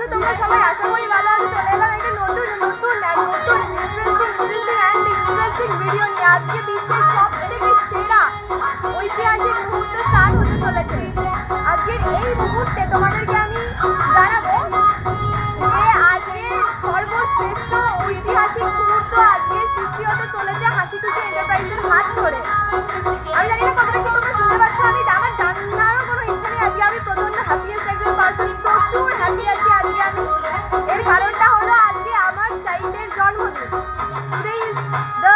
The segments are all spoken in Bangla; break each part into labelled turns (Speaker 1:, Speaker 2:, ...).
Speaker 1: আছো, তোমরা সবাই আশা করি ভালো আছো। চলে এলাম একটা নতুন নতুন নতুন interesting interesting and interesting video নিয়ে। আজকে বিশ্বের সব থেকে সেরা ঐতিহাসিক মুহূর্ত স্টার্ট হতে চলেছে। আজকের এই মুহূর্তে তোমাদেরকে আমি জানাব যে আজকে সর্বশ্রেষ্ঠ ঐতিহাসিক মুহূর্ত আজকে সৃষ্টি হতে চলেছে হাসি খুশি এন্টারপ্রাইজের হাত ধরে। প্রচুর হ্যাপি আছি আজকে আমি। এর কারণটা হলো আজকে আমার চাইল্ডের জন্মদিন। Today is the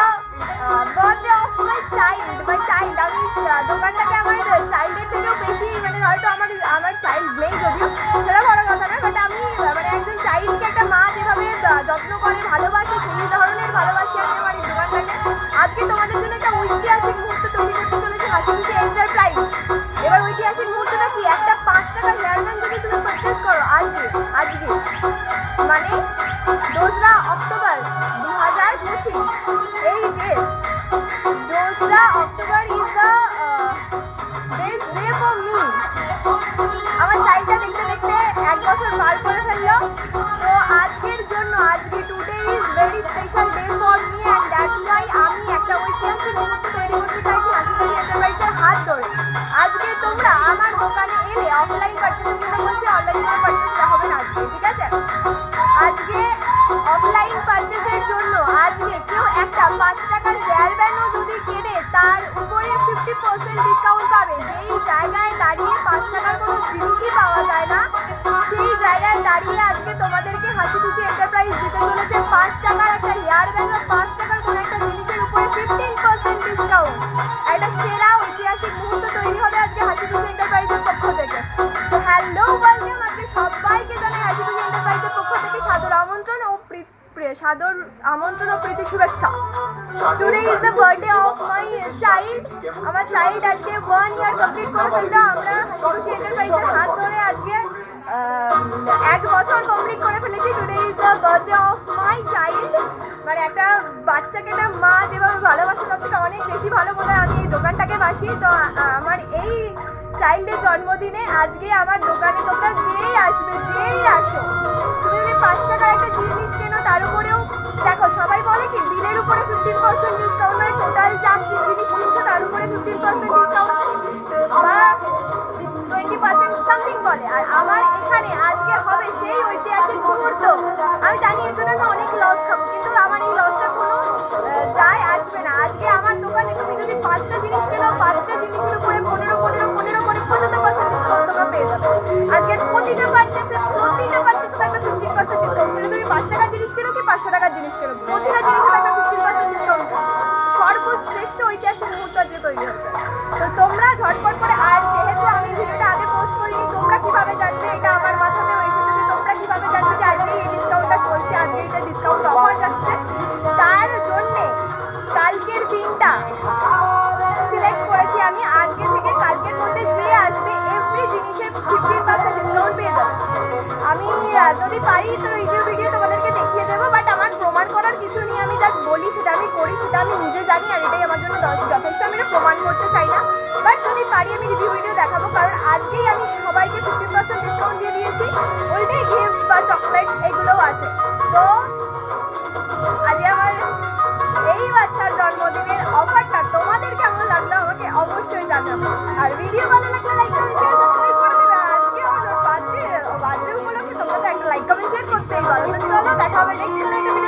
Speaker 1: birthday of my child my child আমি দোকানটাকে আমার চাইল্ডের থেকেও বেশি মানে হয়তো আমার আমার চাইল্ড নেই যদিও, সেটা বড় কথা নয় বাট আমি মানে একজন চাইল্ডকে একটা মা যেভাবে যত্ন করে, ভালোবাসে, সেই ধরনের ভালোবাসি আমি আমার এই দোকানটাকে। আজকে তোমাদের জন্য একটা ঐতিহাসিক মুহূর্ত তৈরি করতে চলেছে হাসি এন্টারপ্রাইজ এবার ঐতিহাসিক মুহূর্তটা কি? একটা পাঁচ টাকার হেয়ার ব্যান্ড যদি তুমি আজকে আজকে। মানে দোসরা অক্টোবর দু হাজার পঁচিশ। এই ডেট দোসরা October is the best day for me আমার চাইটা দেখতে দেখতে এক বছর পার করে পারচেসের জন্য আজকে কেউ একটা পাঁচ টাকার হেয়ার ব্যান্ডও যদি কেনে, তার উপরে ফিফটি পার্সেন্ট ডিসকাউন্ট পাবে। যেই জায়গায় দাঁড়িয়ে পাঁচ টাকার কোনো জিনিসই পাওয়া যায় না, সেই জায়গায় দাঁড়িয়ে আজকে তোমাদেরকে হাসি খুশি এন্টারপ্রাইজ দিতে চলেছে পাঁচ টাকার একটা হেয়ার ব্যান্ড বা পাঁচ টাকার কোনো একটা জিনিসের উপরে ফিফটিন পার্সেন্ট ডিসকাউন্ট একটা সেরা ঐতিহাসিক মুহূর্ত সাদর আমন্ত্রণ ও প্রীতি শুভেচ্ছা। Today is the birthday of my child আমার চাইল্ড আজকে ওয়ান ইয়ার কমপ্লিট করে ফেলল। আমরা হাসি খুশি এন্টারপ্রাইজের হাত ধরে আজকে এক বছর কমপ্লিট করে ফেলেছি। Today is the birthday of my child মানে একটা বাচ্চাকে একটা মা যেভাবে ভালোবাসে, তার থেকে অনেক বেশি ভালো বোধ আমি এই দোকানটাকে বাসি। তো আমার এই চাইল্ডের জন্মদিনে আজকে আমার দোকানে তোমরা যেই আসবে, যেই আসো। তুমি যদি পাঁচ টাকার একটা জিনিস কেনো, তার উপরেও দেখো, সবাই বলে কি, বিলের উপরে ফিফটিন পার্সেন্ট ডিসকাউন্ট মানে টোটাল যা কি জিনিস কিনছো, তার উপরে ফিফটিন পার্সেন্ট ডিসকাউন্ট বা টোয়েন্টি পার্সেন্ট সামথিং বলে। আর আমার এখানে আজকে হবে সেই ঐতিহাসিক মুহূর্ত। আমি জানি এর জন্য আমি অনেক লস খাব, কিন্তু আমার এই লসটা কোনো যায় আসবে না। আজকে আমার দোকানে তুমি যদি পাঁচটা জিনিস কেনো, পাঁচটা জিনিসের জিনিস কেনো কি পাঁচশো টাকার জিনিস কেনো? প্রতিটা জিনিসে থাকবে ফিফটিন পার্সেন্ট ডিসকাউন্ট সর্বশ্রেষ্ঠ ঐতিহাসিক মুহূর্ত আজকে তৈরি হচ্ছে। তো তোমরা ঝটপট করে আর যেহেতু আমি ভিডিওটা আগে পোস্ট করিনি, তোমরা কীভাবে জানবে এটা আমার মাথাতেও এসেছে যে তোমরা কীভাবে জানবে যে আজকে এই ডিসকাউন্টটা চলছে, আজকে এটা ডিসকাউন্ট অফার যাচ্ছে। তার জন্যে কালকের দিনটা সিলেক্ট করেছি আমি। আজকে থেকে কালকের মধ্যে যে আসবে এভরি জিনিসে ফিফটিন পার্সেন্ট ডিসকাউন্ট পেয়ে যাবে। আমি যদি পারি তো রিভিউ ভিডিও তোমাদেরকে দেখিয়ে দেবো বাট আমার প্রমাণ করার কিছু নিয়ে আমি যা বলি সেটা আমি করি, সেটা আমি নিজে জানি আর এটাই আমার জন্য যথেষ্ট। আমি এটা প্রমাণ করতে চাই না বাট যদি পারি আমি রিভিউ ভিডিও দেখাবো, কারণ আজকেই আমি সবাইকে ফিফটি পার্সেন্ট ডিসকাউন্ট দিয়ে দিয়েছি। উল্টে গিফট বা চকলেট এগুলোও আছে। তো আমার বার্থডে